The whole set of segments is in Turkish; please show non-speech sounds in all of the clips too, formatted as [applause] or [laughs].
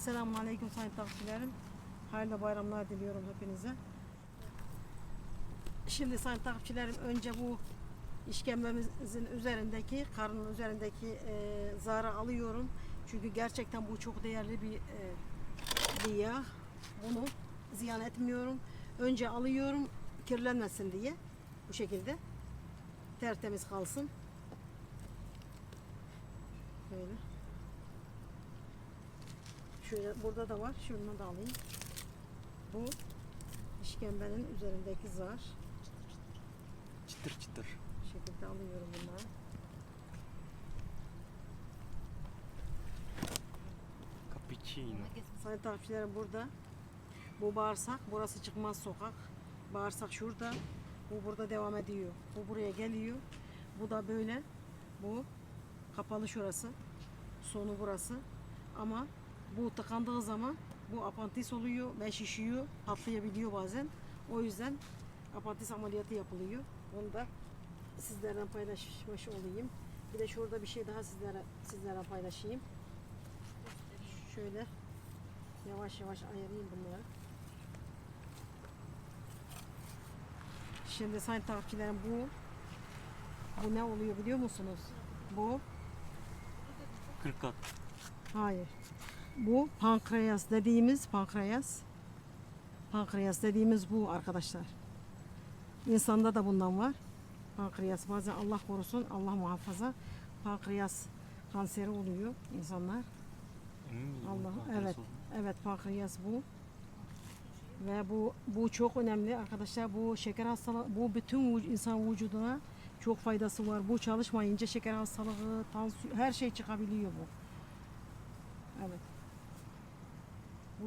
Esselamu Aleyküm sayın takipçilerim. Hayırlı bayramlar diliyorum hepinize. Şimdi sayın takipçilerim önce bu işkembemizin üzerindeki, karnının üzerindeki e, zarı alıyorum. Çünkü gerçekten bu çok değerli bir, e, yağ. Bunu ziyan etmiyorum. Önce alıyorum kirlenmesin diye. Bu şekilde. Tertemiz kalsın. Böyle. Şöyle burada da var. Şunu da alayım. Bu işkembenin üzerindeki zar. Çıtır çıtır. Bu şekilde alıyorum bunları. Cappuccino. Sayın takipçilerim burada. Bu bağırsak, burası çıkmaz sokak. Bağırsak şurada. Bu burada devam ediyor. Bu buraya geliyor. Bu da böyle. Bu kapalı şurası. Sonu burası. Ama bu tıkandığı zaman bu apantis oluyor ve şişiyor. Patlayabiliyor bazen. O yüzden apantis ameliyatı yapılıyor. Onu da sizlerden paylaşmış olayım. Bir de şurada bir şey daha sizlere sizlere paylaşayım. Şöyle yavaş yavaş ayırayım bunları. Şimdi sayın takipçilerim bu bu ne oluyor biliyor musunuz? Bu Kırkat. hayır. Bu pankreas dediğimiz pankreas. Pankreas dediğimiz bu arkadaşlar. İnsanda da bundan var. Pankreas bazen Allah korusun Allah muhafaza pankreas kanseri oluyor insanlar. Miyiz? Allah evet evet pankreas bu ve bu bu çok önemli arkadaşlar bu şeker hastalığı bu bütün insan vücuduna çok faydası var bu çalışmayınca şeker hastalığı tansiyon her şey çıkabiliyor bu evet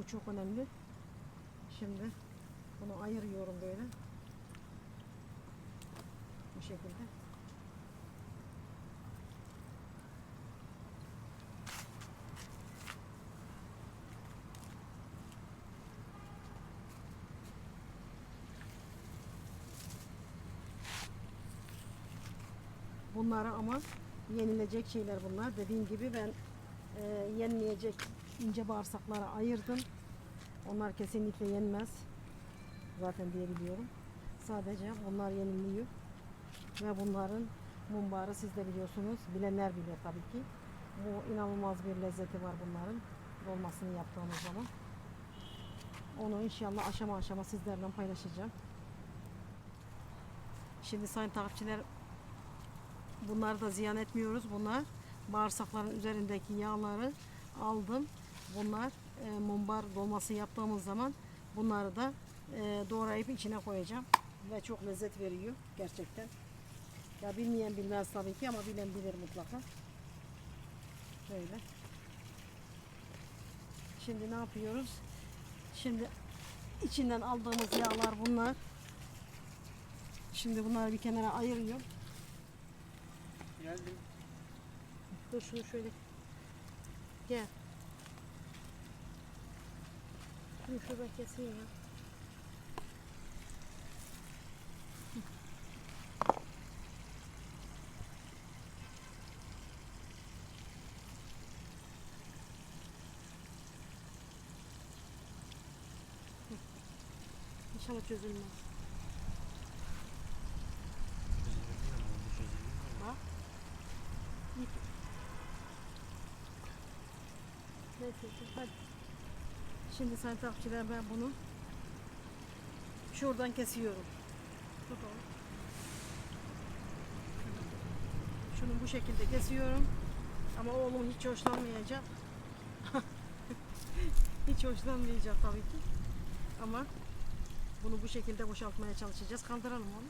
çok önemli şimdi bunu ayırıyorum böyle bu şekilde Bunları ama yenilecek şeyler bunlar. Dediğim gibi ben e, yenmeyecek ince bağırsakları ayırdım. Onlar kesinlikle yenmez. Zaten diyebiliyorum. Sadece bunlar yeniliyor. Ve bunların mumbarı siz de biliyorsunuz. Bilenler bilir tabii ki. Bu inanılmaz bir lezzeti var bunların. Dolmasını yaptığımız zaman. Onu inşallah aşama aşama sizlerle paylaşacağım. Şimdi sayın takipçiler Bunları da ziyan etmiyoruz. Bunlar bağırsakların üzerindeki yağları aldım. Bunlar e, mumbar dolması yaptığımız zaman bunları da e, doğrayıp içine koyacağım. Ve çok lezzet veriyor gerçekten. Ya bilmeyen bilmez tabii ki ama bilen bilir mutlaka. Böyle. Şimdi ne yapıyoruz? Şimdi içinden aldığımız yağlar bunlar. Şimdi bunları bir kenara ayırıyorum. Geldim. Dur şunu şöyle. Gel. Şunu şurada keseyim. İnşallah çözülmez. Bak. Neyse hadi. Şimdi sayın takipçiler ben bunu şuradan kesiyorum. Oğlum. Şunu bu şekilde kesiyorum. Ama oğlum hiç hoşlanmayacak. [laughs] hiç hoşlanmayacak tabii ki. Ama bunu bu şekilde boşaltmaya çalışacağız. Kaldıralım onu.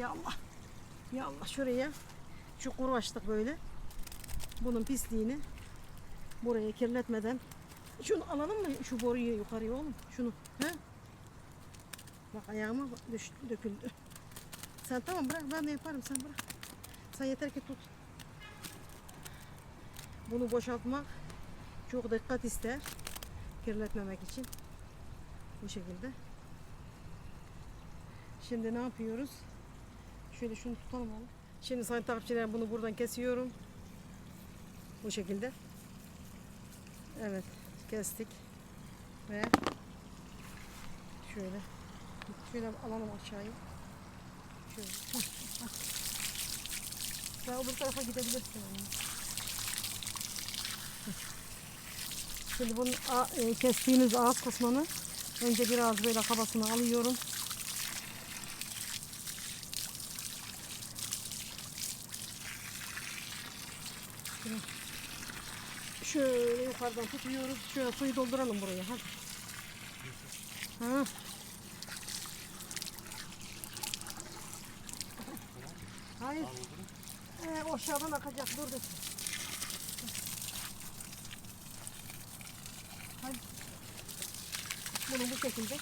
Ya Allah. Ya Allah şuraya çukur açtık böyle. Bunun pisliğini buraya kirletmeden şunu alalım mı şu boruyu yukarıya oğlum şunu he? Bak ayağıma düş, döküldü. Sen tamam bırak ben de yaparım sen bırak. Sen yeter ki tut. Bunu boşaltmak çok dikkat ister. Kirletmemek için. Bu şekilde. Şimdi ne yapıyoruz? Şöyle şunu tutalım oğlum. Şimdi sayın takipçiler bunu buradan kesiyorum. Bu şekilde. Evet. Kestik ve şöyle şöyle alalım aşağıya. Şöyle. [laughs] Ve öbür tarafa gidebilirsin. Şimdi bunun e, kestiğimiz ağız kısmını önce biraz böyle kabasını alıyorum. Şöyle yukarıdan tutuyoruz. Şöyle suyu dolduralım buraya. Hadi. Ha. Hayır. Ee, o aşağıdan akacak. Dur dur. Hadi. Bunu bu şekilde.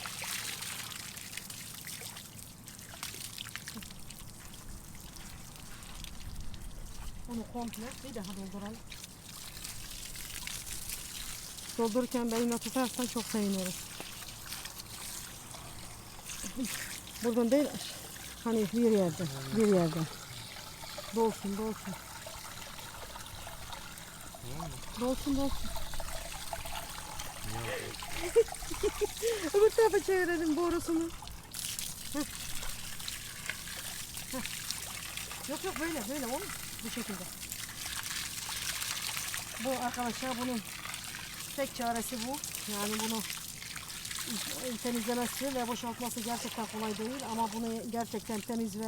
Onu komple bir daha dolduralım. Doldururken benimle tutarsan çok sevinirim. Buradan değil, hani bir yerden, bir yerden. Dolsun, dolsun. Dolsun, dolsun. [laughs] Öbür tarafa çevirelim borusunu. Yok yok böyle, böyle olur. Bu şekilde. Bu arkadaşlar bunun tek çaresi bu. Yani bunu temizlemesi ve boşaltması gerçekten kolay değil ama bunu gerçekten temiz ve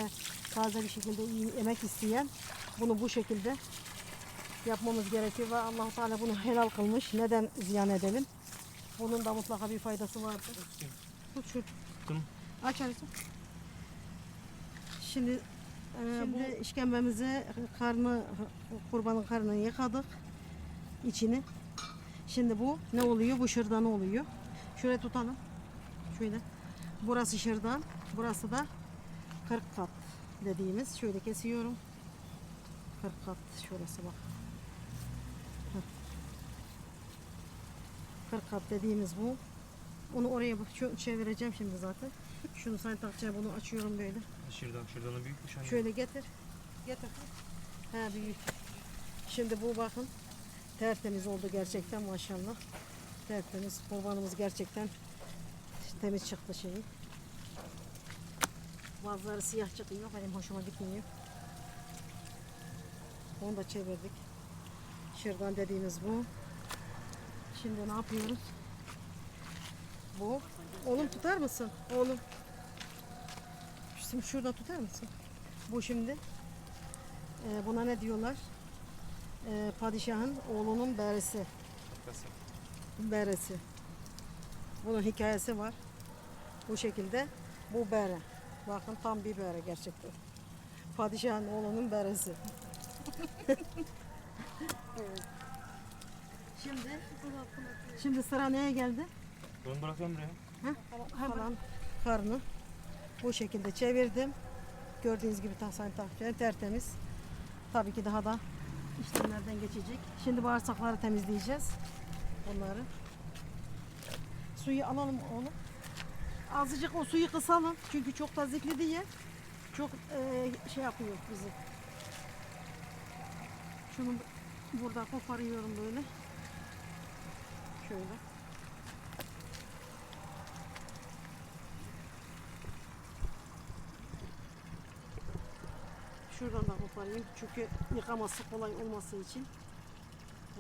taze bir şekilde iyi emek isteyen bunu bu şekilde yapmamız gerekiyor ve allah Teala bunu helal kılmış. Neden ziyan edelim? Bunun da mutlaka bir faydası vardır. Tut şu. Tuttum. Aç Ali'cim. Şimdi, e, Şimdi işkembemizi karnı kurbanın karnını yıkadık. içini. Şimdi bu ne oluyor? Bu şırdanı oluyor. Şöyle tutalım. Şöyle. Burası şırdan. Burası da 40 kat dediğimiz. Şöyle kesiyorum. 40 kat şurası bak. Heh. 40 kat dediğimiz bu. Onu oraya çevireceğim şimdi zaten. Şunu sen takacağım bunu açıyorum böyle. Şırdan, şırdanı büyükmüş anne. Şöyle getir. Getir. Ha büyük. Şimdi bu bakın tertemiz oldu gerçekten maşallah. Tertemiz. Kurbanımız gerçekten temiz çıktı şeyi. Bazıları siyah çıkıyor. Benim hoşuma gitmiyor. Onu da çevirdik. Şırdan dediğimiz bu. Şimdi ne yapıyoruz? Bu. Oğlum tutar mısın? Oğlum. Şimdi şurada tutar mısın? Bu şimdi e, buna ne diyorlar? E, padişahın oğlunun beresi. Beresi. Bunun hikayesi var. Bu şekilde bu bere. Bakın tam bir bere gerçekten. Padişahın oğlunun beresi. [laughs] evet. Şimdi şimdi sıra neye geldi? Bunu bırakıyorum buraya. Kalan karnı bu şekilde çevirdim. Gördüğünüz gibi tahsan tahten tertemiz. Tabii ki daha da işlemlerden geçecek. Şimdi bağırsakları temizleyeceğiz. Onları. Suyu alalım onu. Azıcık o suyu kısalım. Çünkü çok tazikli diye. Çok eee, şey yapıyor bizi. Şunu burada koparıyorum böyle. Şöyle. Şuradan da koparayım. Çünkü yıkaması kolay olması için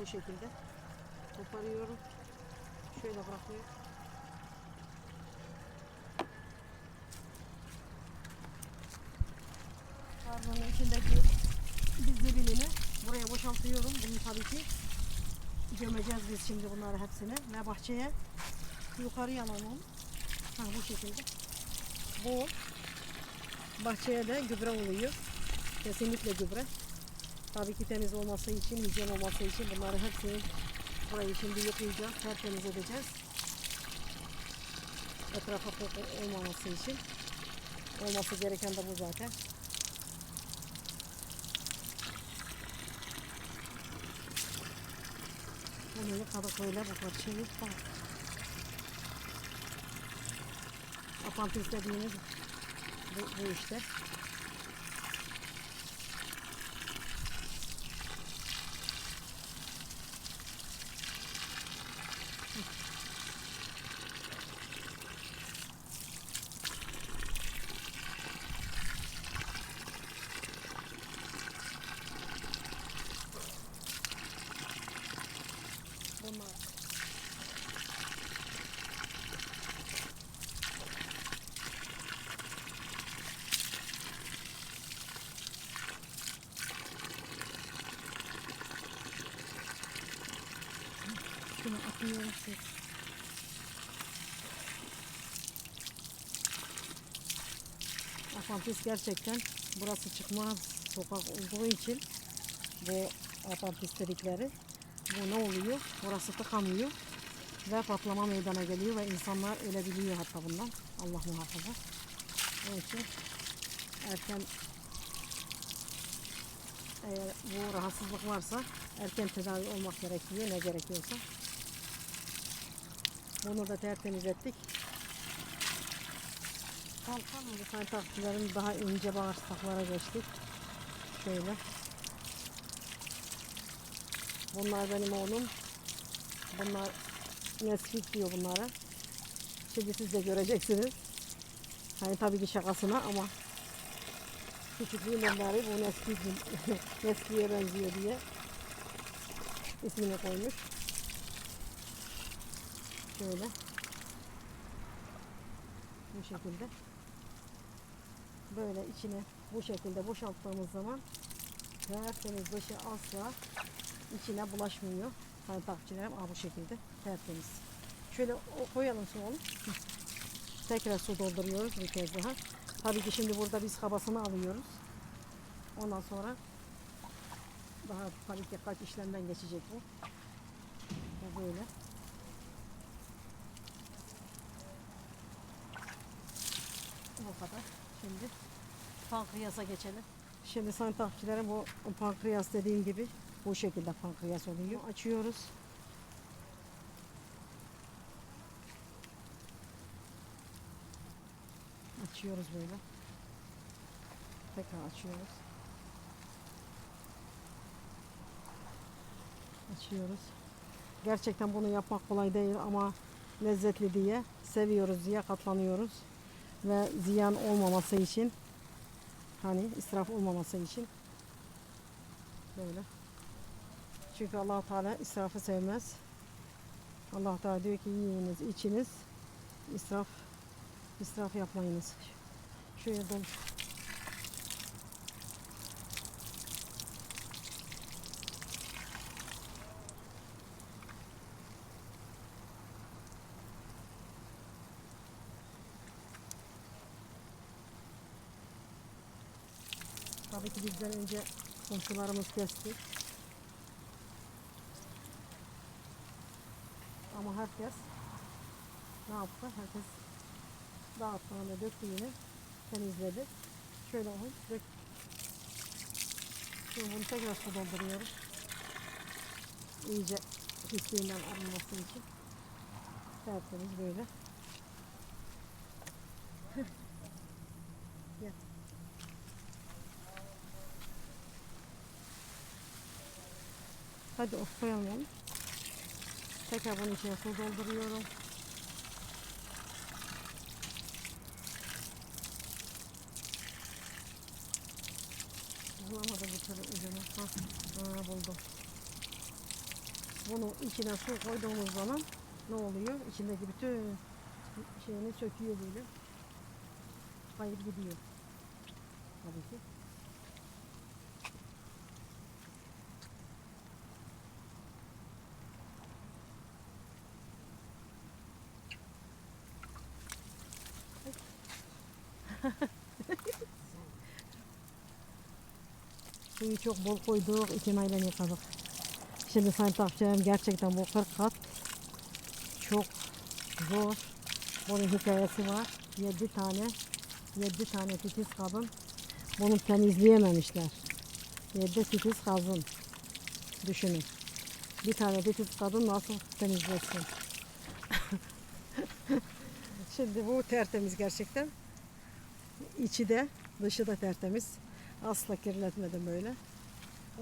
bu şekilde koparıyorum. Şöyle bırakıyorum. Karnının içindeki dizlerini buraya boşaltıyorum. Bunu tabii ki gömeceğiz biz şimdi bunları hepsini ve bahçeye yukarıya alalım. Ha, bu şekilde. Bu bahçeye de gübre oluyor. Kesinlikle gübre. Tabii ki temiz olması için, hijyen olması için bunları hepsini burayı şimdi yıkayacağız, tertemiz edeceğiz. Etrafa koku olmaması için. Olması gereken de bu zaten. Bunu yıkadık böyle bu parçayı. Tamam. Apantı istediğiniz bu, bu işte. Neyse. Apantis gerçekten burası çıkmaz sokak olduğu için bu apantis dedikleri bu ne oluyor? Burası tıkanıyor ve patlama meydana geliyor ve insanlar ölebiliyor hatta bundan. Allah muhafaza. Onun için erken eğer bu rahatsızlık varsa erken tedavi olmak gerekiyor ne gerekiyorsa. Bunu da tertemiz ettik. Kalkalım bu takipçilerim daha ince bağırsaklara geçtik. Şöyle. Bunlar benim oğlum. Bunlar Nesfit diyor bunlara. Şimdi siz de göreceksiniz. Hani tabii ki şakasına ama küçüklüğünden beri bu Nesfit, [laughs] Nesfi'ye benziyor diye ismini koymuş. Şöyle. Bu şekilde. Böyle içine bu şekilde boşalttığımız zaman tertemiz dışı asla içine bulaşmıyor. Sayın takipçilerim Aa, bu şekilde tertemiz. Şöyle koyalım su oğlum. Tekrar su dolduruyoruz bir kez daha. Tabii ki şimdi burada biz kabasını alıyoruz. Ondan sonra daha tabii ki kaç işlemden geçecek. Bu böyle. Bu kadar. Şimdi pankreasa geçelim. Şimdi sayın takipçilerim bu pankreas dediğim gibi bu şekilde pankreas oluyor. Açıyoruz. Açıyoruz böyle. Tekrar açıyoruz. Açıyoruz. Gerçekten bunu yapmak kolay değil ama lezzetli diye seviyoruz diye katlanıyoruz. Ve ziyan olmaması için hani israf olmaması için böyle. Çünkü allah Teala israfı sevmez. allah Teala diyor ki yiyiniz, içiniz, israf israf yapmayınız. Şöyle dolu. Tabii ki bizden önce komşularımız kesti. Ama herkes ne yaptı? Herkes dağıttığını döktüğünü temizledi. Şöyle olun. Dök. Şimdi bunu tekrar su dolduruyoruz. İyice pisliğinden arınması için. Tertemiz böyle. Gel. Hadi of koyalım. Tekrar bunun içine su dolduruyorum. Bulamadım bir türlü ucunu. Ha, ha, buldum. Bunu içine su koyduğumuz zaman ne oluyor? İçindeki bütün şeyini söküyor böyle. Kayıp gidiyor. Tabii ki. Suyu çok bol koyduk, iki mayla yıkadık. Şimdi sayın takipçilerim gerçekten bu 40 kat çok zor. Bunun hikayesi var. 7 tane 7 tane titiz kadın bunu temizleyememişler. 7 titiz kadın. Düşünün. Bir tane titiz kadın nasıl temizlesin? [laughs] Şimdi bu tertemiz gerçekten. İçi de dışı da tertemiz. Asla kirletmedim böyle.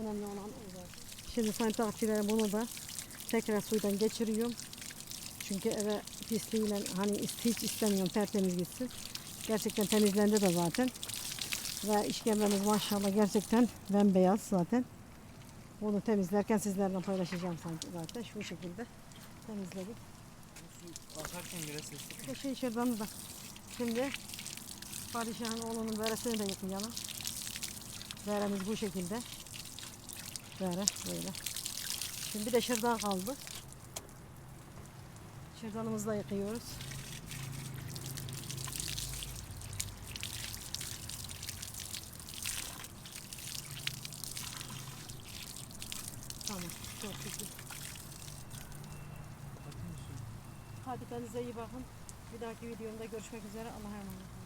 Önemli olan o zaten. Şimdi sayın takipçilerim bunu da tekrar suydan geçiriyorum. Çünkü eve pisliğiyle hani hiç istemiyorum tertemiz gitsin. Gerçekten temizlendi de zaten. Ve işkembemiz maşallah gerçekten bembeyaz zaten. Bunu temizlerken sizlerle paylaşacağım sanki zaten. Şu şekilde temizledik. Akarken biraz sesli. Bu şey şuradan da. Şimdi padişahın oğlunun beresini de yıkayalım. Beremiz bu şekilde. Bere böyle. Şimdi bir de şırdan kaldı. Şırdanımızı da yıkıyoruz. Tamam, çok güzel. Hadi kendinize iyi bakın. Bir dahaki videomda görüşmek üzere. Allah'a emanet olun.